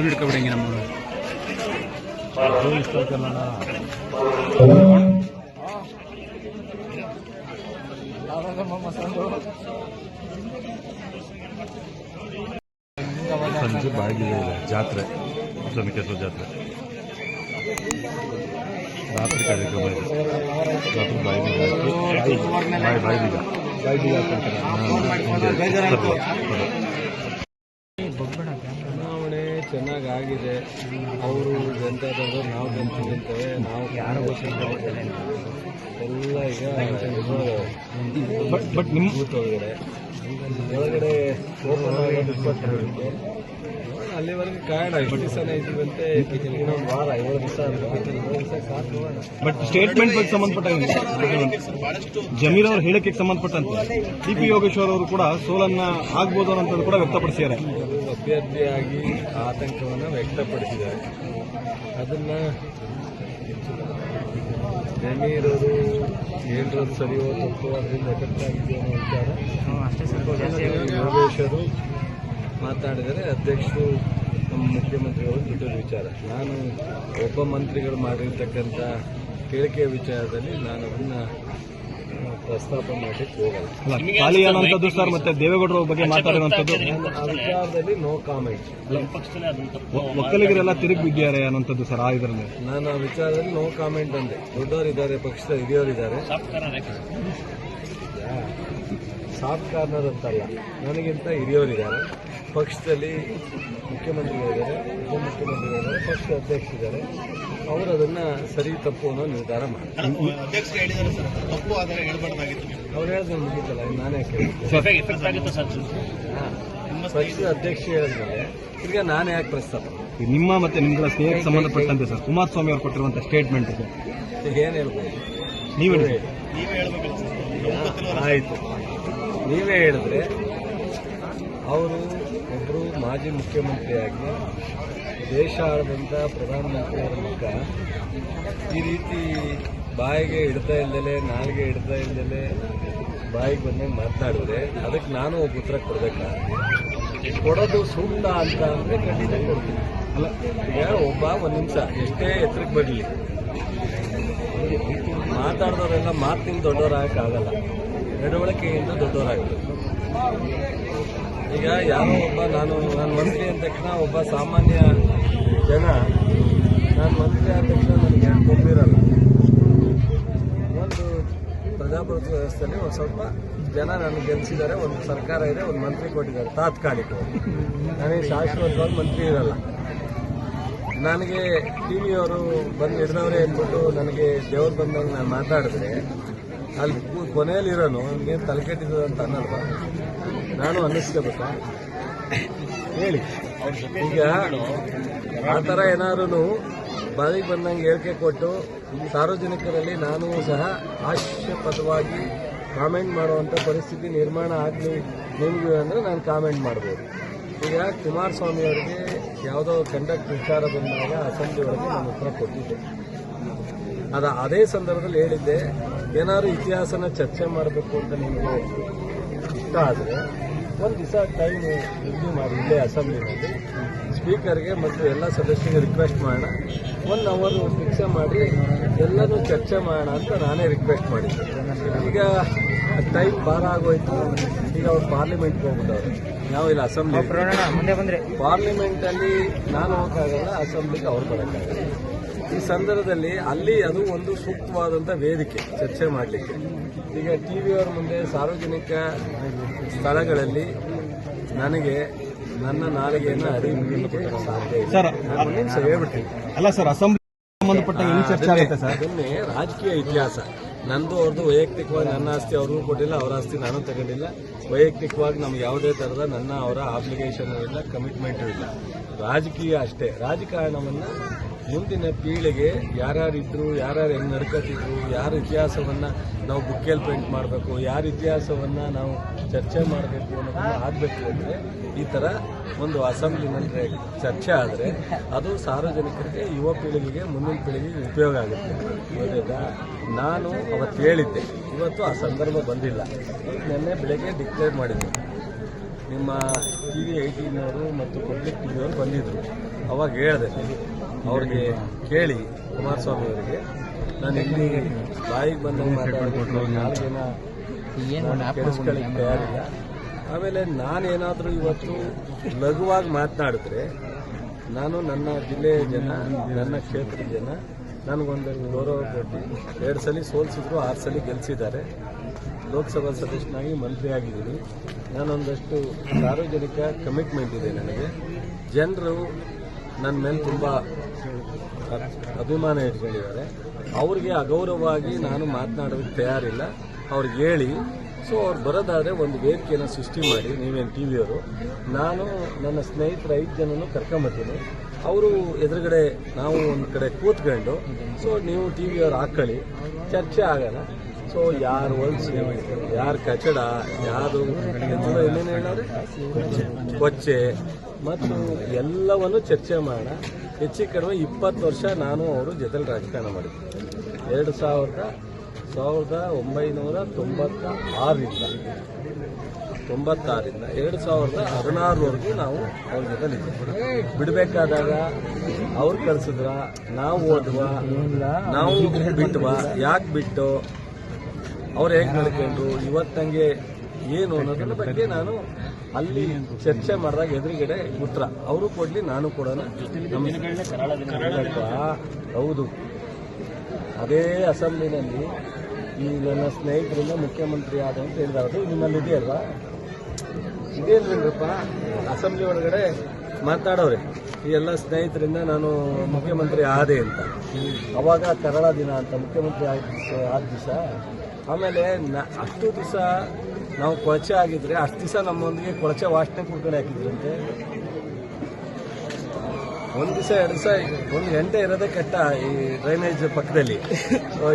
ಸುಳ್ಳು ಹಿಡ್ಕೊಬಿಡಂಗೆ ನಮ್ಮ ಸಂಜೆ ಬಾಗಿಲು ಇದೆ ಜಾತ್ರೆ ಚನ್ನಕೇಶ್ವರ ಜಾತ್ರೆ ರಾತ್ರಿ ಕಾರ್ಯಕ್ರಮ ಇದೆ ರಾತ್ರಿ ಬಾಯಿಗೆ ಬಾಯಿ ಬಾಯಿಬೀಗ ಚುನಾವಣೆ ಚೆನ್ನಾಗಿ ಆಗಿದೆ. ಅವರು ಎಂತ ನಾವು ಗೆಲ್ತಿದ್ದಂತೇವೆ ನಾವು ಯಾರು ಎಲ್ಲ ಈಗ ಬಟ್ ಬಟ್ ನಿಮ್ಮ ಒಳಗಡೆ. ಒಳಗಡೆ ಓಪನ್ ಆಗಿ ಇಪ್ಪತ್ತೆರಡಕ್ಕೆ ಅಲ್ಲಿವರೆಗೆ ಕಾರಣ ಎಷ್ಟು ದಿವಸನೇ ಇದ್ದೀವಂತೆ? ಇನ್ನೊಂದು ವಾರ ಏಳು ದಿವಸ ಬಟ್ ಸ್ಟೇಟ್ಮೆಂಟ್ ಬಗ್ಗೆ ಸಂಬಂಧಪಟ್ಟ ಜಮೀರ್ ಅವ್ರ ಹೇಳಿಕೆಗೆ ಸಂಬಂಧಪಟ್ಟಂತೆ. ಟಿ ಪಿ ಯೋಗೇಶ್ವರ್ ಅವರು ಕೂಡ ಸೋಲನ್ನ ಆಗ್ಬೋದು ಅನ್ನೋದು ಕೂಡ ವ್ಯಕ್ತಪಡಿಸಿದ್ದಾರೆ. ಅಭ್ಯರ್ಥಿಯಾಗಿ ಆತಂಕವನ್ನು ವ್ಯಕ್ತಪಡಿಸಿದ್ದಾರೆ. ಅದನ್ನ ಅವರು ಹೇಳಿರೋದು ಸರಿಯೋ ತಪ್ಪು ಅದರಿಂದ ಎಫೆಕ್ಟ್ ಆಗಿದೆ ಅನ್ನೋ ವಿಚಾರ. ಯೋಗೇಶ್ವರು ಮಾತಾಡಿದರೆ ಅಧ್ಯಕ್ಷರು ನಮ್ಮ ಮುಖ್ಯಮಂತ್ರಿಗಳು ಬಿಟ್ಟಿರೋ ವಿಚಾರ. ನಾನು ಒಬ್ಬ ಮಂತ್ರಿಗಳು ಮಾಡಿರ್ತಕ್ಕಂಥ ಹೇಳಿಕೆಯ ವಿಚಾರದಲ್ಲಿ ನಾನು ಅದನ್ನು ಪ್ರಸ್ತಾಪ ಮಾಡಲಿಕ್ಕೆ ಹೋಗಲ್ಲ. ಸರ್ ಮತ್ತೆ ದೇವೇಗೌಡರ ಬಗ್ಗೆ ಮಾತಾಡುವಂಥದ್ದು ಆ ವಿಚಾರದಲ್ಲಿ ನೋ ಕಾಮೆಂಟ್ ಒಕ್ಕಲಿಗರೆಲ್ಲ ತಿರುಗಿ ಬಿದ್ದಿದ್ದಾರೆ ಅನ್ನೋಂಥದ್ದು ಸರ್ ಆ ಇದರಲ್ಲಿ. ನಾನು ಆ ವಿಚಾರದಲ್ಲಿ ನೋ ಕಾಮೆಂಟ್ ಅಂದೆ. ದೊಡ್ಡವರಿದ್ದಾರೆ ಪಕ್ಷದ ಹಿರಿಯವರಿದ್ದಾರೆ. ಸಾಫ್ಟ್ ಕಾರ್ನರ್ ಅಂತಲ್ಲ. ನನಗಿಂತ ಹಿರಿಯವರಿದ್ದಾರೆ. ಪಕ್ಷದಲ್ಲಿ ಮುಖ್ಯಮಂತ್ರಿಗಳಿದ್ದಾರೆ ಉಪಮುಖ್ಯಮಂತ್ರಿಗಳಿದ್ದಾರೆ ಪಕ್ಷದ ಅಧ್ಯಕ್ಷರಿದ್ದಾರೆ ಅವರು ಅದನ್ನ ಸರಿ ತಪ್ಪು ಅನ್ನೋ ನಿರ್ಧಾರ ಮಾಡ್ತಾರೆ. ಅವ್ರು ಹೇಳಿದ್ರೆ ಮುಗಿತಲ್ಲ ನಾನೇ ಕೇಳಿದ್ದೆ ಹಾ. ಪಕ್ಷದ ಅಧ್ಯಕ್ಷ ಹೇಳಿದ್ಮೇಲೆ ಈಗ ನಾನೇ ಯಾಕೆ ಪ್ರಸ್ತಾಪ ನಿಮ್ಮ ಮತ್ತೆ ನಿಮ್ಗಳ ಸ್ನೇಹಕ್ಕೆ ಸಂಬಂಧಪಟ್ಟಂತೆ ಸರ್? ಕುಮಾರಸ್ವಾಮಿ ಅವರು ಕೊಟ್ಟಿರುವಂತಹ ಸ್ಟೇಟ್ಮೆಂಟ್ ಇದೆ. ಈಗ ಏನ್ ಹೇಳ್ಬೋದು ನೀವು ಹೇಳಿ. ಆಯ್ತು. ನೀವೇ ಹೇಳಿದ್ರೆ ಅವರು ಒಬ್ಬರು ಮಾಜಿ ಮುಖ್ಯಮಂತ್ರಿಯಾಗಿ ದೇಶ ಆಳದಂತ ಪ್ರಧಾನಮಂತ್ರಿಯವರ ಮುಖ ಈ ರೀತಿ ಬಾಯಿಗೆ ಹಿಡ್ತಾ ಇಲ್ದಲೆ, ನಾಲಿಗೆ ಹಿಡ್ತಾ ಇಲ್ದಲೆ ಬಾಯಿಗೆ ಬಂದಂಗೆ ಮಾತನಾಡಿದ್ರೆ ಅದಕ್ಕೆ ನಾನು ಒಬ್ಬ ಉತ್ತರ ಕೊಡಬೇಕಾಗುತ್ತೆ ಕೊಡೋದು ಸೂಕ್ತ ಅಂತ ಅಂದ್ರೆ ಖಂಡಿತ ಕೊಡ್ತೀನಿ. ಅಲ್ಲ ಒಬ್ಬ ಒಂದು ನಿಮಿಷ ಎಷ್ಟೇ ಎತ್ತರಕ್ಕೆ ಬರಲಿ. ಮಾತಾಡಿದವರೆಲ್ಲ ಮಾತಿನ ದೊಡ್ಡವರಾಗಕ್ಕಾಗಲ್ಲ. ನಡವಳಿಕೆಯಿಂದ ದೊಡ್ಡವರಾಗ್ತದೆ ಈಗ ಯಾರೋ ಒಬ್ಬ, ನಾನು ನಾನು ಮಂತ್ರಿ ಅಂದ ತಕ್ಷಣ ಒಬ್ಬ ಸಾಮಾನ್ಯ ಜನ, ನಾನು ಮಂತ್ರಿ ಆದ ತಕ್ಷಣ ನನಗೆ ಗೊತ್ತಿರಲ್ಲ ಒಂದು ಪ್ರಜಾಪ್ರಭುತ್ವ ವ್ಯವಸ್ಥೆಯಲ್ಲಿ ಒಂದು ಸ್ವಲ್ಪ ಜನ ನನಗೆ ಗೆಲ್ಲಿಸಿದ್ದಾರೆ ಒಂದು ಸರ್ಕಾರ ಇದೆ, ಒಂದು ಮಂತ್ರಿ ಕೊಟ್ಟಿದ್ದಾರೆ, ತಾತ್ಕಾಲಿಕವಾಗಿ. ನನಗೆ ಶಾಶ್ವತವಾಗಿ ಮಂತ್ರಿ ಇರಲ್ಲ. ನನಗೆ ಟಿ ವಿಯವರು ಬಂದು ಹಿಡಿದವ್ರೆ ಅಂದ್ಬಿಟ್ಟು ನನಗೆ ದೇವ್ರು ಬಂದಾಗ ನಾನು ಮಾತಾಡಿದ್ರೆ, ಅಲ್ಲಿ ಕೊನೆಯಲ್ಲಿರೋನು ನೀನು ತಲೆ ಕೆಟ್ಟಿದ್ದು ಅಂತ ಅನ್ನಲ್ವಾ? ನಾನು ಅನ್ನಿಸ್ಕೋಬೇಕಾ? ಹೇಳಿ. ಈಗ ಆ ಥರ ಏನಾದ್ರೂ ಬಾಯಿಗೆ ಬಂದಂಗೆ ಹೇಳಿಕೆ ಕೊಟ್ಟು ಸಾರ್ವಜನಿಕರಲ್ಲಿ ನಾನು ಸಹ ಹಾಸ್ಯಪದವಾಗಿ ಕಾಮೆಂಟ್ ಮಾಡುವಂಥ ಪರಿಸ್ಥಿತಿ ನಿರ್ಮಾಣ ಆಗಲಿ ನಿಮಗೆ ಅಂದರೆ ನಾನು ಕಾಮೆಂಟ್ ಮಾಡ್ಬೋದು. ಈಗ ಕುಮಾರಸ್ವಾಮಿ ಅವರಿಗೆ ಯಾವುದೋ ಕಂಡಕ್ಟ್ ವಿಚಾರ ಬಂದಾಗ ಅಸೆಂಬ್ಲಿ ಒಳಗೆ ನಾನು ಉತ್ತರ ಕೊಟ್ಟಿದ್ದೆ. ಅದ ಅದೇ ಸಂದರ್ಭದಲ್ಲಿ ಹೇಳಿದ್ದೆ, ಏನಾದ್ರು ಇತಿಹಾಸನ ಚರ್ಚೆ ಮಾಡಬೇಕು ಅಂತ ನಿಮಗೆ ಇಷ್ಟ ಆದರೆ ಒಂದು ದಿವಸ ಟೈಮ್ ರಿವ್ಯೂ ಮಾಡಿ ಇಲ್ಲೇ ಅಸೆಂಬ್ಲಿನಲ್ಲಿ ಸ್ಪೀಕರ್ಗೆ ಮತ್ತು ಎಲ್ಲ ಸದಸ್ಯರಿಗೆ ರಿಕ್ವೆಸ್ಟ್ ಮಾಡೋಣ. ಒನ್ ಅವರ್ ಫಿಕ್ಸ್ ಮಾಡಿ ಎಲ್ಲರೂ ಚರ್ಚೆ ಮಾಡೋಣ ಅಂತ ನಾನೇ ರಿಕ್ವೆಸ್ಟ್ ಮಾಡಿದ್ದೆ. ಈಗ ಟೈಮ್ ಭಾರ ಆಗೋಯ್ತು. ಈಗ ಅವ್ರು ಪಾರ್ಲಿಮೆಂಟ್ಗೆ ಹೋಗ್ಬಿಟ್ಟವ್ರು. ನಾವು ಇಲ್ಲಿ ಅಸೆಂಬ್ಲಿ ಮುಂದೆ ಬಂದ್ರೆ. ಪಾರ್ಲಿಮೆಂಟ್ ಅಲ್ಲಿ ನಾನು ಹೋಗೋಕ್ಕಾಗಲ್ಲ ಅಸೆಂಬ್ಲಿಗೆ ಅವ್ರು ಬರೋಕ್ಕಾಗಲ್ಲ. ಈ ಸಂದರ್ಭದಲ್ಲಿ ಅಲ್ಲಿ ಅದು ಒಂದು ಸೂಕ್ತವಾದಂಥ ವೇದಿಕೆ ಚರ್ಚೆ ಮಾಡಲಿಕ್ಕೆ. ಈಗ ಟಿ ವಿಯವರ ಮುಂದೆ ಸಾರ್ವಜನಿಕ ಸ್ಥಳಗಳಲ್ಲಿ ನನಗೆ ನನ್ನ ನಾಲಿಗೆಯನ್ನು ಅರಿವು ಸಾಧ್ಯ ಸರ್, ಅಲ್ಲ ಸರ್ ಅಸೆಂಬ್ಲಿ ಅದನ್ನೇ ರಾಜಕೀಯ ಇತಿಹಾಸ. ನಂದು ಅವ್ರದ್ದು ವೈಯಕ್ತಿಕವಾಗಿ ನನ್ನ ಆಸ್ತಿ ಅವ್ರಿಗೂ ಕೊಟ್ಟಿಲ್ಲ ಅವರ ಆಸ್ತಿ ನಾನು ತಗೊಂಡಿಲ್ಲ. ವೈಯಕ್ತಿಕವಾಗಿ ನಮ್ಗೆ ಯಾವುದೇ ಥರದ ನನ್ನ ಅವರ ಆಬ್ಲಿಗೇಷನ್ ಇಲ್ಲ ಕಮಿಟ್ಮೆಂಟು ಇಲ್ಲ. ರಾಜಕೀಯ ಅಷ್ಟೇ. ರಾಜಕಾರಣವನ್ನು ಮುಂದಿನ ಪೀಳಿಗೆ ಯಾರ್ಯಾರಿದ್ರು, ಯಾರ್ಯಾರು ಹೆಂಗೆ ನಡ್ಕೋತಿದ್ರು, ಯಾರ ಇತಿಹಾಸವನ್ನು ನಾವು ಬುಕ್ಕೆಯಲ್ಲಿ ಪ್ರಿಂಟ್ ಮಾಡಬೇಕು, ಯಾರ ಇತಿಹಾಸವನ್ನು ನಾವು ಚರ್ಚೆ ಮಾಡಬೇಕು ಅನ್ನೋದನ್ನು ಆಗಬೇಕು ಅಂದರೆ ಈ ಥರ ಒಂದು ಅಸೆಂಬ್ಲಿನಲ್ಲಿ ಚರ್ಚೆ ಆದರೆ ಅದು ಸಾರ್ವಜನಿಕರಿಗೆ, ಯುವ ಪೀಳಿಗೆಗೆ, ಮುಂದಿನ ಪೀಳಿಗೆಗೆ ಉಪಯೋಗ ಆಗುತ್ತೆ. ಗೊತ್ತಾಯ್ತಾ ನಾನು ಅವತ್ತು ಹೇಳಿದ್ದೆ. ಇವತ್ತು ಆ ಸಂದರ್ಭ ಬಂದಿಲ್ಲ. ನಿನ್ನೆ ಬೆಳಗ್ಗೆ ಡಿಕ್ಲೇರ್ ಮಾಡಿದ್ದೆ. ನಿಮ್ಮ ಟಿ ವಿ ಏಯ್ಟೀನವರು ಮತ್ತು ಪಬ್ಲಿಕ್ ಟಿ ವಿಯವರು ಬಂದಿದ್ದರು ಅವಾಗ ಹೇಳಿದೆ. ಅವ್ರಿಗೆ ಕೇಳಿ ಕುಮಾರಸ್ವಾಮಿ ಅವರಿಗೆ ನಾನು ಇಲ್ಲಿ ಬಾಯಿಗೆ ಬಂದು ತಯಾರಿಲ್ಲ. ಆಮೇಲೆ ನಾನೇನಾದರೂ ಇವತ್ತು ಲಘುವಾಗಿ ಮಾತನಾಡಿದ್ರೆ ನಾನು ನನ್ನ ಜಿಲ್ಲೆಯ ಜನ ನನ್ನ ಕ್ಷೇತ್ರದ ಜನ ನನಗೊಂದು ಗೌರವ ಕೊಟ್ಟು ಎರಡು ಸಲ ಸೋಲಿಸಿದ್ರು ಆರು ಸಲ ಗೆಲ್ಲಿಸಿದ್ದಾರೆ ಲೋಕಸಭಾ ಸದಸ್ಯನಾಗಿ ಮಂತ್ರಿ ಆಗಿದ್ದೀನಿ. ನಾನೊಂದಷ್ಟು ಸಾರ್ವಜನಿಕ ಕಮಿಟ್ಮೆಂಟ್ ಇದೆ ನನಗೆ. ಜನರು ನನ್ನ ಮೇಲೆ ತುಂಬ ಅಭಿಮಾನ ಇಟ್ಕೊಂಡಿದ್ದಾರೆ. ಅವ್ರಿಗೆ ಅಗೌರವವಾಗಿ ನಾನು ಮಾತನಾಡೋದಕ್ಕೆ ತಯಾರಿಲ್ಲ. ಅವ್ರಿಗೆ ಹೇಳಿ. ಸೊ ಅವ್ರು ಬರೋದಾದ್ರೆ ಒಂದು ವೇದಿಕೆಯನ್ನು ಸೃಷ್ಟಿ ಮಾಡಿ. ನೀವೇನು ಟಿ ವಿಯವರು ನಾನು ನನ್ನ ಸ್ನೇಹಿತರ ಐದು ಜನನು ಕರ್ಕೊಂಬರ್ತೀನಿ. ಅವರು ಎದುರುಗಡೆ ನಾವು ಒಂದು ಕಡೆ ಕೂತ್ಕೊಂಡು ಸೊ ನೀವು ಟಿ ವಿಯವ್ರು ಹಾಕ್ಕೊಳ್ಳಿ ಚರ್ಚೆ ಆಗಲ್ಲ. ಸೊ ಯಾರು ಹೊಲ್ಸು ಯಾರು ಕಚಡ, ಯಾರು ಏನೇನು ಹೇಳೋರೆ ಕೊಚ್ಚೆ. ಮತ್ತು ಎಲ್ಲವನ್ನು ಚರ್ಚೆ ಮಾಡೋಣ ಹೆಚ್ಚು ಕಡಿಮೆ ಇಪ್ಪತ್ತು ವರ್ಷ ನಾನು ಅವರು ಜೊತೆಲಿ ರಾಜಕಾರಣ ಮಾಡಿದ್ದೆ. ಎರಡು ಸಾವಿರದ ಸಾವಿರದ ಒಂಬೈನೂರ ತೊಂಬತ್ತ ಆರರಿಂದ ತೊಂಬತ್ತಾರರಿಂದ, ಎರಡು ಸಾವಿರದ ಹದಿನಾರವರೆಗೂ ನಾವು ಅವ್ರ ಜೊತೆಲಿ ಬಿಡಬೇಕಾದಾಗ ಅವ್ರು ಕಳಿಸಿದ್ರ, ನಾವು ಓದ್ವಾ, ನಾವು ಬಿಟ್ವಾ, ಯಾಕೆ ಬಿಟ್ಟು, ಅವ್ರು ಹೇಗೆ ನಡ್ಕೊಂಡ್ರು, ಇವತ್ತಂಗೆ ಏನು ಅನ್ನೋದ್ರ ಬಗ್ಗೆ ನಾನು ಅಲ್ಲಿ ಚರ್ಚೆ ಮಾಡಿದಾಗ ಎದುರುಗಡೆ ಉತ್ತರ ಅವರು ಕೊಡ್ಲಿ, ನಾನು ಕೊಡೋಣ. ಹೌದು. ಅದೇ ಅಸೆಂಬ್ಲಿನಲ್ಲಿ ಈ ನನ್ನ ಸ್ನೇಹಿತರಿಂದ ಮುಖ್ಯಮಂತ್ರಿ ಆದ ಅಂತ ಹೇಳಿದ್ರು ಅದು ನಿಮ್ಮಲ್ಲಿ ಇದೆಯಲ್ವಾ ಇದೇನ್ರಪ್ಪ ಅಸೆಂಬ್ಲಿ ಒಳಗಡೆ ಮಾತಾಡೋರೆ ಈ ಎಲ್ಲ ಸ್ನೇಹಿತರಿಂದ ನಾನು ಮುಖ್ಯಮಂತ್ರಿ ಆದೆ ಅಂತ. ಅವಾಗ ಕರಾಳ ದಿನ ಅಂತ ಮುಖ್ಯಮಂತ್ರಿ ಆದ ದಿವ್ಸ- ಆಮೇಲೆ ಅಷ್ಟು ದಿವಸ ನಾವು ಕೊಳಚೆ ಆಗಿದ್ರೆ ಅಷ್ಟು ದಿವಸ ನಮ್ಮೊಂದಿಗೆ ಕೊಳಚೆ ವಾಸನೆ ಕುಡ್ಕೊಂಡು ಹಾಕಿದ್ರಂತೆ. ಒಂದು ದಿವಸ, ಎರಡು ದಿವಸ ಒಂದು ಗಂಟೆ ಇರೋದೇ ಕೆಟ್ಟ ಈ ಡ್ರೈನೇಜ್ ಪಕ್ಕದಲ್ಲಿ.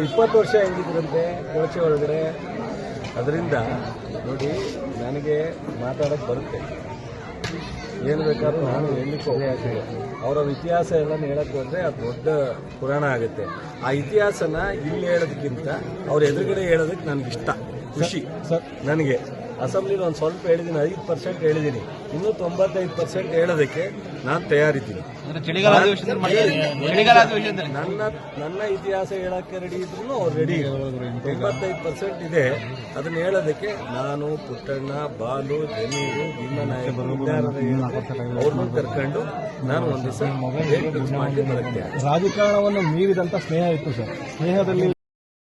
ಇಪ್ಪತ್ತು ವರ್ಷ ಹೆಂಗಿದ್ರಂತೆ ಕೊಳಚೆ ಒಳಗಡೆ? ಅದರಿಂದ ನೋಡಿ, ನನಗೆ ಮಾತಾಡೋಕ್ಕೆ ಬರುತ್ತೆ. ಏನು ಬೇಕಾದ್ರೂ ನಾನು ಹೇಳಲಿಕ್ಕೆ ಅವರ ಇತಿಹಾಸ ಎಲ್ಲ ಹೇಳಕ್ಕೆ ಹೋದ್ರೆ ಅದು ದೊಡ್ಡ ಪುರಾಣ ಆಗುತ್ತೆ. ಆ ಇತಿಹಾಸನ ಇಲ್ಲಿ ಹೇಳೋದಕ್ಕಿಂತ ಅವ್ರ ಎದುರುಗಡೆ ಹೇಳೋದಕ್ಕೆ ನನಗಿಷ್ಟ. ಖುಷಿ. ನನಗೆ ಅಸೆಂಬ್ಲಿಲಿ ಒಂದು ಸ್ವಲ್ಪ ಹೇಳಿದ್ದೀನಿ ಐದು ಪರ್ಸೆಂಟ್ ಹೇಳಿದ್ದೀನಿ. ಇನ್ನೂ ತೊಂಬತ್ತೈದು ಪರ್ಸೆಂಟ್ ಹೇಳೋದಕ್ಕೆ ನಾನು ತಯಾರಿದ್ದೀನಿ. ನನ್ನ ನನ್ನ ಇತಿಹಾಸ ಹೇಳಕ್ಕೆ ರೆಡಿ ಇದ್ರು ಅವ್ರು ರೆಡಿ ತೊಂಬತ್ತೈದು ಪರ್ಸೆಂಟ್ ಇದೆ. ಅದನ್ನ ಹೇಳೋದಕ್ಕೆ ನಾನು ಪುಟ್ಟಣ್ಣ ಬಾಲು ಜಮೀರು ಭೀಮನಾಯಕ ಅವ್ರನ್ನ ಕರ್ಕೊಂಡು ನಾನು ಒಂದು ದಿವಸ ಮೊಬೈಲ್ ಮಾಡಿ ಬರುತ್ತೆ. ರಾಜಕಾರಣವನ್ನು ಮೀರಿದಂತ ಸ್ನೇಹ ಇತ್ತು ಸರ್. ಸ್ನೇಹದಲ್ಲಿ.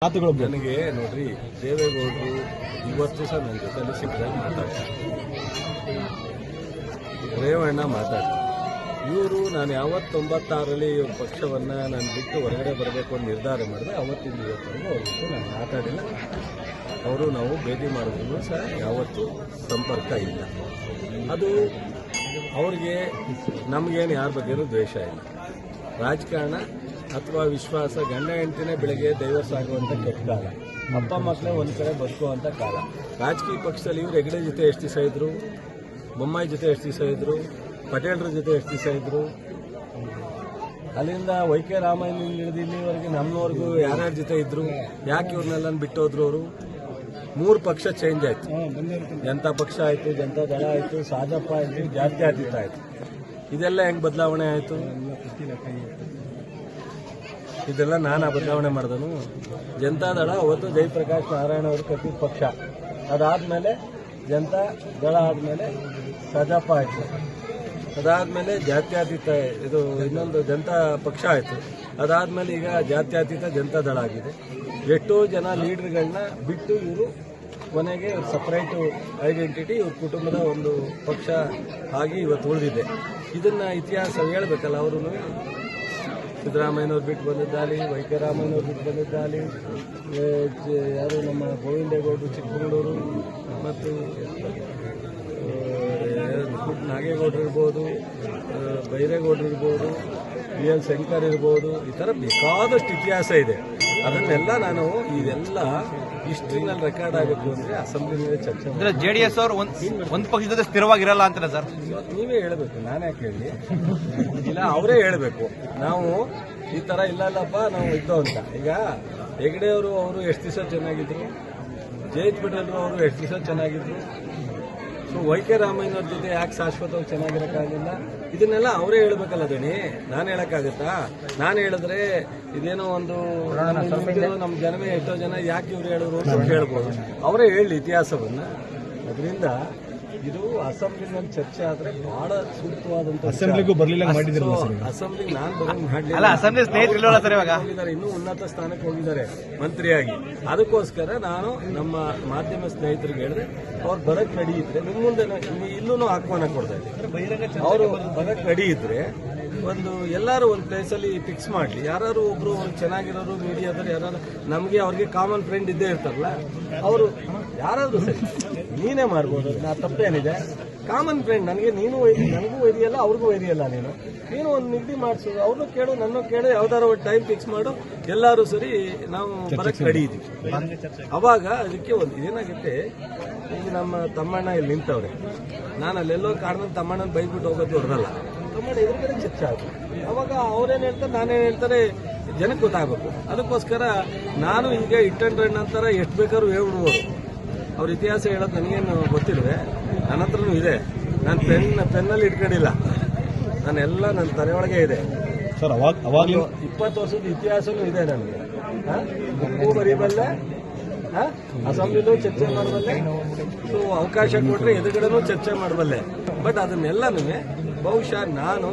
ನನಗೆ ನೋಡ್ರಿ, ದೇವೇಗೌಡರು ಇವತ್ತು ಸಹ ನನ್ನ ಜೊತೆಲಿ ಸಿಕ್ಕಿದಾಗ ಮಾತಾಡ್ತಾರೆ. ರೇವಣ್ಣ ಮಾತಾಡ್ತಾರೆ. ಇವರು ನಾನು ಯಾವತ್ತು ತೊಂಬತ್ತಾರರಲ್ಲಿ ಇವ್ರ ಪಕ್ಷವನ್ನ ನಾನು ಬಿಟ್ಟು ಹೊರಗಡೆ ಬರಬೇಕು ಅಂತ ನಿರ್ಧಾರ ಮಾಡಿದೆ. ಅವತ್ತಿಂದ ಇವತ್ತರೆಗೂ ಅವ್ರ ಜೊತೆ ನಾನು ಮಾತಾಡಿಲ್ಲ. ಅವರು ನಾವು ಭೇಟಿ ಮಾಡಿದ್ರು ಸಹ ಯಾವತ್ತೂ ಸಂಪರ್ಕ ಇಲ್ಲ. ಅದು ಅವ್ರಿಗೆ ನಮಗೇನು ಯಾರ ಬಗ್ಗೆನೂ ದ್ವೇಷ ಇಲ್ಲ. ರಾಜಕಾರಣ ಅಥವಾ ವಿಶ್ವಾಸ ಗಂಡ ಹೆಂಡತಿನೇ ಬೆಳಗ್ಗೆ ದೈವ ಸಾಗುವಂತ ಕೆಟ್ಟ ಕಾಲ ಅಪ್ಪ ಮಕ್ಕಳೇ ಒಂದ್ ಕಡೆ ಬದುಕುವಂತ ಕಾಲ. ರಾಜಕೀಯ ಪಕ್ಷದಲ್ಲಿ ಇವ್ರು ಹೆಗಡೆ ಜೊತೆ ಎಷ್ಟು ದಿವಸ ಇದ್ರು? ಬೊಮ್ಮಾಯಿ ಜೊತೆ ಎಷ್ಟು ದಿವಸ ಇದ್ರು? ಪಟೇಲ್ರ ಜೊತೆ ಎಷ್ಟು ದಿವಸ ಇದ್ರು? ಅಲ್ಲಿಂದ ವೈ ಕೆ ರಾಮಯ್ಯನಿಂದ ಹಿಡಿದು ಇಲ್ಲಿವರೆಗೆ ನಮ್ಮವರೆಗೂ ಯಾರ್ಯಾರ ಜೊತೆ ಇದ್ರು? ಯಾಕೆ ಇವ್ರನ್ನೆಲ್ಲ ಬಿಟ್ಟೋದ್ರು ಅವರು? ಮೂರು ಪಕ್ಷ ಚೇಂಜ್ ಆಯ್ತು. ಜನತಾ ಪಕ್ಷ ಆಯ್ತು ಜನತಾ ದಳ ಆಯ್ತು ಸಾಜಪ್ಪ ಆಯ್ತು ಜಾತ್ಯಾತೀತ ಆಯ್ತು. ಇದೆಲ್ಲ ಹೆಂಗ್ ಬದಲಾವಣೆ ಆಯ್ತು? ಇದೆಲ್ಲ ನಾನು ಬದಲಾವಣೆ ಮಾಡಿದನು. ಜನತಾದಳ ಅವತ್ತು ಜಯಪ್ರಕಾಶ್ ನಾರಾಯಣ ಅವರು ಕಟ್ಟಿದ ಪಕ್ಷ. ಅದಾದ್ಮೇಲೆ ಜನತಾ ದಳ ಆದ್ಮೇಲೆ ಸಜಾಪ ಆಯಿತು ಅದಾದಮೇಲೆ ಜಾತ್ಯಾತೀತ, ಇದು ಇನ್ನೊಂದು ಜನತಾ ಪಕ್ಷ ಆಯಿತು. ಅದಾದ್ಮೇಲೆ ಈಗ ಜಾತ್ಯಾತೀತ ಜನತಾ ದಳ ಆಗಿದೆ. ಎಷ್ಟೋ ಜನ ಲೀಡರ್ಗಳನ್ನ ಬಿಟ್ಟು ಇವರು ಕೊನೆಗೆ ಸಪ್ರೇಟು ಐಡೆಂಟಿಟಿ ಇವ್ರ ಕುಟುಂಬದ ಒಂದು ಪಕ್ಷ ಆಗಿ ಇವತ್ತು ಉಳಿದಿದೆ. ಇದನ್ನ ಇತಿಹಾಸ ಹೇಳಬೇಕಲ್ಲ ಅವರು ಸಿದ್ದರಾಮಯ್ಯನವ್ರು ಬಿಟ್ಟು ಬಂದಿದ್ದಾಲಿ ವೈ ಕೆ ರಾಮಯ್ಯನವ್ರು ಬಿಟ್ಟು ಬಂದಿದ್ದಾಲಿ ಯಾರು ನಮ್ಮ ಗೋವಿಂದೇಗೌಡರು, ಚಿಕ್ಕಮಗಳೂರು, ಮತ್ತು ನಾಗೇಗೌಡರು ಇರ್ಬೋದು ಬೈರೇಗೌಡರು ಇರ್ಬೋದು, ಬಿ ಎಲ್ ಶಂಕರ್ ಇರ್ಬೋದು, ಈ ಥರ ಬೇಕಾದಷ್ಟು ಇತಿಹಾಸ ಇದೆ. ಅದನ್ನೆಲ್ಲ ನಾನು ಇದೆಲ್ಲ ಹಿಸ್ಟ್ರಿನಲ್ಲಿ ರೆಕಾರ್ಡ್ ಆಗಬೇಕು ಅಂದರೆ ಅಸೆಂಬ್ಲಿನಲ್ಲಿ ಚರ್ಚೆ ಅಂದ್ರೆ ಜೆಡಿಎಸ್ ಅವರು ಅವ್ರು ಒಂದ್ ಪಕ್ಷದ ಜೊತೆ ಸ್ಥಿರವಾಗಿರಲ್ಲ ಅಂತಾರೆ ಸರ್. ನೀವೇ ಹೇಳಬೇಕು ನಾನೇ ಯಾಕೆ ಹೇಳಿ? ಇಲ್ಲ ಅವರೇ ಹೇಳಬೇಕು. ನಾವು ಈ ತರ ಇಲ್ಲ ಇಲ್ಲಪ್ಪ ನಾವು ಇದ್ದೋ ಅಂತ. ಈಗ ಹೆಗಡೆ ಅವರು ಅವರು ಎಷ್ಟು ದಿವಸ ಚೆನ್ನಾಗಿದ್ರು? ಜಯಂತ್ ಪಟೇಲ್ ಅವರು ಎಷ್ಟು ದಿವಸ ಚೆನ್ನಾಗಿದ್ರು? ಸೊ ವೈ ಕೆ ರಾಮಯ್ಯನವ್ರ ಜೊತೆ ಯಾಕೆ ಶಾಶ್ವತವಾಗಿ ಚೆನ್ನಾಗಿರಕ್ಕಾಗಿಲ್ಲ? ಇದನ್ನೆಲ್ಲ ಅವರೇ ಹೇಳ್ಬೇಕಲ್ಲ ದಣಿ. ನಾನು ಹೇಳಕ್ಕಾಗತ್ತಾ? ನಾನು ಹೇಳಿದ್ರೆ ಇದೇನೋ ಒಂದು ನಮ್ಮ ಜನವೇ ಎಷ್ಟೋ ಜನ ಯಾಕೆ ಇವ್ರು ಹೇಳಿದ್ರು ಅಂತ ಹೇಳ್ಬೋದು ಅವರೇ ಹೇಳಿ ಇತಿಹಾಸವನ್ನ. ಅದರಿಂದ ಇದು ಅಸೆಂಬ್ಲಿ ಅಸೆಂಬ್ಲಿನಲ್ಲಿ ಚರ್ಚೆ ಆದ್ರೆ ಬಹಳ ಸೂಕ್ತವಾದಂತ. ಅಸೆಂಬ್ಲಿಗೂ ಬರ್ಲಿಲ್ಲ ಮಾಡಿದಿರಲ್ಲ. ಅಸೆಂಬ್ಲಿಗೆ ನಾನು ಬರೋಂಗ್ ಮಾಡ್ಲಿಲ್ಲ. ಅಲ್ಲ ಅಸೆಂಬ್ಲಿ ಸ್ನೇಹಿತರು ಸರ್ ಇವಾಗ ಇನ್ನೂ ಉನ್ನತ ಸ್ಥಾನಕ್ಕೆ ಹೋಗಿದ್ದಾರೆ ಮಂತ್ರಿಯಾಗಿ ಅದಕ್ಕೋಸ್ಕರ ನಾನು ನಮ್ಮ ಮಾಧ್ಯಮ ಸ್ನೇಹಿತರಿಗೆ ಹೇಳಿದ್ರೆ ಅವ್ರು ಬರಕ್ ರೆಡಿ ಇದ್ರೆ ನಿಮ್ಮ ಮುಂದೆ ಇಲ್ಲೂ ಆಹ್ವಾನ ಕೊಡ್ತಾ ಇದ್ದೀನಿ ಅವರು ಬರಕ್ ರೆಡಿ ಇದ್ರೆ ಒಂದು ಎಲ್ಲರೂ ಒಂದು ಪ್ಲೇಸಲ್ಲಿ ಫಿಕ್ಸ್ ಮಾಡಲಿ ಯಾರು ಒಬ್ರು ಒಂದು ಚೆನ್ನಾಗಿರೋರು ಮೀಡಿಯಾದವರು ಯಾರು ನಮಗೆ ಅವ್ರಿಗೆ ಕಾಮನ್ ಫ್ರೆಂಡ್ ಇದ್ದೇ ಇರ್ತಾರಲ್ಲ ಅವರು ಯಾರಾದ್ರೂ ಸರಿ. ನೀನೇ ಮಾಡ್ಬೋದು. ನಾ ತಪ್ಪೇನಿದೆ. ಕಾಮನ್ ಫ್ರೆಂಡ್ ನನಗೆ ನೀನು ವೈದ್ಯ ನನಗೂ ವೈದ್ಯಲ್ಲ ಅವ್ರಿಗೂ ವೈದ್ಯಲ್ಲ ನೀನು. ನೀನು ಒಂದು ನಿಗದಿ ಮಾಡಿಸು ಅವ್ರನ್ನೂ ಕೇಳು ನನ್ನ ಕೇಳು ಯಾವ್ದಾರ ಒಂದು ಟೈಮ್ ಫಿಕ್ಸ್ ಮಾಡು. ಎಲ್ಲರೂ ಸರಿ ನಾವು ಬರಕ್ಕೆ ರೆಡಿ ಇದ್ದೀವಿ. ಅವಾಗ ಅದಕ್ಕೆ ಒಂದು ಏನಾಗುತ್ತೆ ಈಗ ನಮ್ಮ ತಮ್ಮಣ್ಣ ಇಲ್ಲಿ ನಿಂತವ್ರೆ. ನಾನು ಅಲ್ಲೆಲ್ಲೋ ಕಾರಣ ತಮ್ಮಣ್ಣನ ಬೈಬಿಟ್ಟು ಹೋಗೋದು ದೊಡ್ಡದಲ್ಲ ತಮ್ಮಣ್ಣ ಎದುರುಗಡೆ ಚರ್ಚೆ ಆಗುತ್ತೆ. ಅವಾಗ ಅವ್ರೇನು ಹೇಳ್ತಾರೆ ನಾನೇನು ಹೇಳ್ತಾರೆ ಜನಕ್ಕೆ ಗೊತ್ತಾಗಬೇಕು. ಅದಕ್ಕೋಸ್ಕರ ನಾನು ಈಗ ಇಟ್ ಅಂಡ್ ರನ್ ಅಂತಾರೆ ಎಷ್ಟು ಬೇಕಾದ್ರೂ ಹೇಳ್ಬಿಡ್ಬೋದು. ಅವ್ರ ಇತಿಹಾಸ ಹೇಳೋದು ನನಗೇನು ಗೊತ್ತಿಲ್ವೇ? ನನ್ನ ಹತ್ರನೂ ಇದೆ. ನಾನು ಪೆನ್ ಪೆನ್ನಲ್ಲಿ ಇಟ್ಕೊಂಡಿಲ್ಲ. ನಾನೆಲ್ಲ ನನ್ನ ತಲೆ ಒಳಗೆ ಇದೆ. ಸರ್ ಅವಾಗ ಅವಾಗ್ಲೂ ಇಪ್ಪತ್ತು ವರ್ಷದ ಇತಿಹಾಸನೂ ಇದೆ ನನಗೆ. ಬುಕ್ಕು ಬರೀಬಲ್ಲೆ? ಅಸೆಂಬ್ಲಿಲೂ ಚರ್ಚೆ ಮಾಡಬಲ್ಲೆ. ಸೊ ಅವಕಾಶ ಕೊಟ್ಟರೆ ಎದುರುಗಡೆನೂ ಚರ್ಚೆ ಮಾಡಬಲ್ಲೆ. ಬಟ್ ಅದನ್ನೆಲ್ಲನೂ ಬಹುಶಃ ನಾನು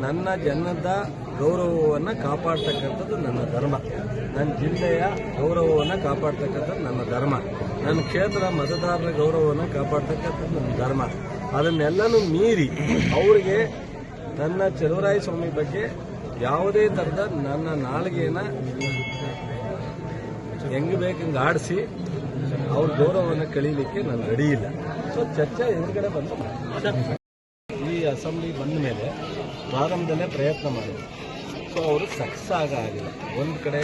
ನನ್ನ ಜನದ ಗೌರವವನ್ನು ಕಾಪಾಡ್ತಕ್ಕಂಥದ್ದು ನನ್ನ ಧರ್ಮ. ನನ್ನ ಜಿಲ್ಲೆಯ ಗೌರವವನ್ನು ಕಾಪಾಡ್ತಕ್ಕಂಥದ್ದು ನನ್ನ ಧರ್ಮ. ನನ್ನ ಕ್ಷೇತ್ರ ಮತದಾರರ ಗೌರವವನ್ನು ಕಾಪಾಡ್ತಕ್ಕಂಥದ್ದು ನನ್ನ ಧರ್ಮ. ಅದನ್ನೆಲ್ಲನೂ ಮೀರಿ ಅವರಿಗೆ ನನ್ನ ಚಲುವರಾಯ ಸ್ವಾಮಿ ಬಗ್ಗೆ ಯಾವುದೇ ಥರದ ನನ್ನ ನಾಲಿಗೆಯನ್ನ ಹೆಂಗ್ ಬೇಕಂಗೆ ಆಡಿಸಿ ಅವ್ರ ಗೌರವವನ್ನು ಕಳೀಲಿಕ್ಕೆ ನಾನು ರೆಡಿ ಇಲ್ಲ. ಸೊ ಚರ್ಚೆ ಹಿಂದ್ಗಡೆ ಬಂದು. ಈ ಅಸೆಂಬ್ಲಿ ಬಂದ ಮೇಲೆ ಪ್ರಾರಂಭದಲ್ಲೇ ಪ್ರಯತ್ನ ಮಾಡಿದ್ರು. ಸೊ ಅವರು ಸಕ್ಸಸ್ ಆಗ ಆಗಿಲ್ಲ ಒಂದು ಕಡೆ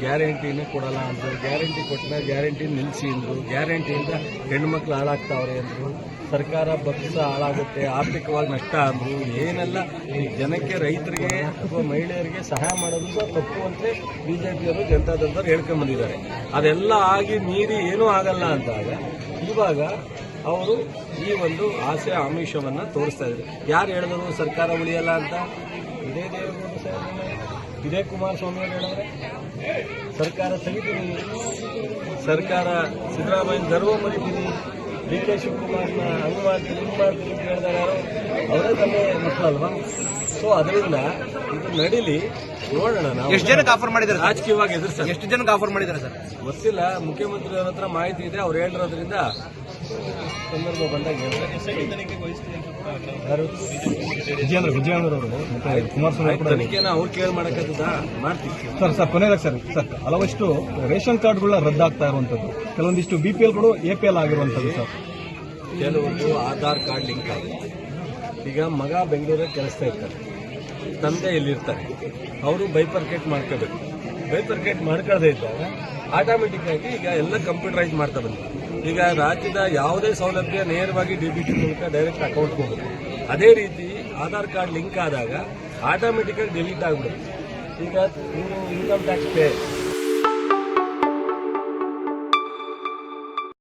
ಗ್ಯಾರಂಟಿನೇ ಕೊಡಲ್ಲ ಅಂದರು ಗ್ಯಾರಂಟಿ ಕೊಟ್ಟಿನ ಗ್ಯಾರಂಟಿ ನಿಲ್ಲಿಸಿ ಅಂದರು ಗ್ಯಾರಂಟಿಯಿಂದ ಹೆಣ್ಮಕ್ಳು ಹಾಳಾಗ್ತಾವ್ರೆ ಅಂದರು, ಸರ್ಕಾರ ಬಗ್ಸ ಹಾಳಾಗುತ್ತೆ, ಆರ್ಥಿಕವಾಗಿ ನಷ್ಟ ಅಂದರು, ಏನೆಲ್ಲ ಈ ಜನಕ್ಕೆ ರೈತರಿಗೆ ಅಥವಾ ಮಹಿಳೆಯರಿಗೆ ಸಹಾಯ ಮಾಡೋದು ಸಹ ತಪ್ಪು ಅಂತಲೇ ಬಿ ಜೆ ಪಿಯವರು ಹೇಳ್ಕೊಂಬಂದಿದ್ದಾರೆ ಅದೆಲ್ಲ ಆಗಿ ಮೀರಿ ಏನೂ ಆಗಲ್ಲ ಅಂದಾಗ ಇವಾಗ ಅವರು ಈ ಒಂದು ಆಸೆ ಆಮಿಷವನ್ನು ತೋರಿಸ್ತಾ ಇದ್ದಾರೆ. ಯಾರು ಹೇಳಿದ್ರು ಸರ್ಕಾರ ಉಳಿಯಲ್ಲ ಅಂತ? ಇದೇ ಸಾಹೇಬ್ರನ್ನ ಇದೇ ಕುಮಾರಸ್ವಾಮಿ ಅವರು ಹೇಳಿದ್ರೆ ಸರ್ಕಾರ ತೆಗಿತೀನಿ ಸರ್ಕಾರ ಸಿದ್ದರಾಮಯ್ಯ ಗರ್ವ ಮರಿತೀನಿ ಡಿ ಕೆ ಶಿವಕುಮಾರ್ನ ಹಂಗ್ ಮಾಡ್ತೀನಿ ಹಿಂಗ್ ಮಾಡ್ತೀನಿ ಅಂತ ಹೇಳಿದಾಗ ಯಾರು ಅವರೇ ತಮ್ಮ ಮಕ್ಕಳಲ್ವಾ ಸೊ ಅದರಿಂದ ಇದು ನಡೀಲಿ ನೋಡೋಣ ನಾವು. ಎಷ್ಟು ಜನಕ್ಕೆ ಆಫರ್ ಮಾಡಿದ್ದಾರೆ? ರಾಜಕೀಯವಾಗಿ ಎದುರಿಸ ಎಷ್ಟು ಜನಕ್ಕೆ ಆಫರ್ ಮಾಡಿದ್ದಾರೆ ಸರ್? ಗೊತ್ತಿಲ್ಲ ಮುಖ್ಯಮಂತ್ರಿ ಅವ್ರ ಹತ್ರ ಮಾಹಿತಿ ಇದೆ ಅವ್ರು ಹೇಳಿರೋದ್ರಿಂದ ಸಂದರ್ಭ ಬಂದಾಗ. ಯಾರು? ವಿಜಯೇಂದ್ರ ವಿಜಯೇಂದ್ರ ಅವರು ಮತ್ತೆ ಕುಮಾರಸ್ವಾಮಿ ಕೂಡ ತನಿಖೆನ ಅವ್ರು ಕೇಳಿ ಮಾಡಕತ್ತದ ಮಾಡ್ತೀವಿ ಸರ್ ಸರ್ ಕೊನೆಯದಾಗ ಸರ್ ಸರ್ ಹಲವಷ್ಟು ರೇಷನ್ ಕಾರ್ಡ್ಗಳ ರದ್ದಾಗ್ತಾ ಇರುವಂತದ್ದು ಕೆಲವೊಂದಿಷ್ಟು ಬಿ ಪಿ ಎಲ್ಗಳು ಎ ಪಿ ಎಲ್ ಆಗಿರುವಂತದ್ದು ಸರ್ ಕೆಲವೊಂದು ಆಧಾರ್ ಕಾರ್ಡ್ ಲಿಂಕ್ ಆಗುತ್ತೆ ಈಗ ಮಗ ಬೆಂಗಳೂರಲ್ಲಿ ಕೆಲಸ ಇರ್ತಾರೆ ತಂದೆ ಇಲ್ಲಿರ್ತಾರೆ ಅವರು ಬೈಪರ್ಕೇಟ್ ಮಾಡ್ಕೋಬೇಕು ಬೈಪರ್ಕೇಟ್ ಮಾಡ್ಕೊಳ್ಳದೆ ಇದ್ದಾಗ ಆಟೋಮೆಟಿಕ್ ಆಗಿ ಈಗ ಎಲ್ಲ ಕಂಪ್ಯೂಟರೈಸ್ ಮಾಡ್ತಾ ಬಂದಿದೆ ಈಗ ರಾಜ್ಯದ ಯಾವುದೇ ಸೌಲಭ್ಯ ನೇರವಾಗಿ ಡಿ ಮೂಲಕ ಡೈರೆಕ್ಟ್ ಅಕೌಂಟ್ ಹೋಗುತ್ತೆ ಅದೇ ರೀತಿ ಆಧಾರ್ ಕಾರ್ಡ್ ಲಿಂಕ್ ಆದಾಗ ಆಟೋಮೆಟಿಕಾಗಿ ಡಿಲೀಟ್ ಆಗ್ಬಿಡುತ್ತೆ. ಈಗ ಇನ್ಕಮ್ ಟ್ಯಾಕ್ಸ್ ಪೇ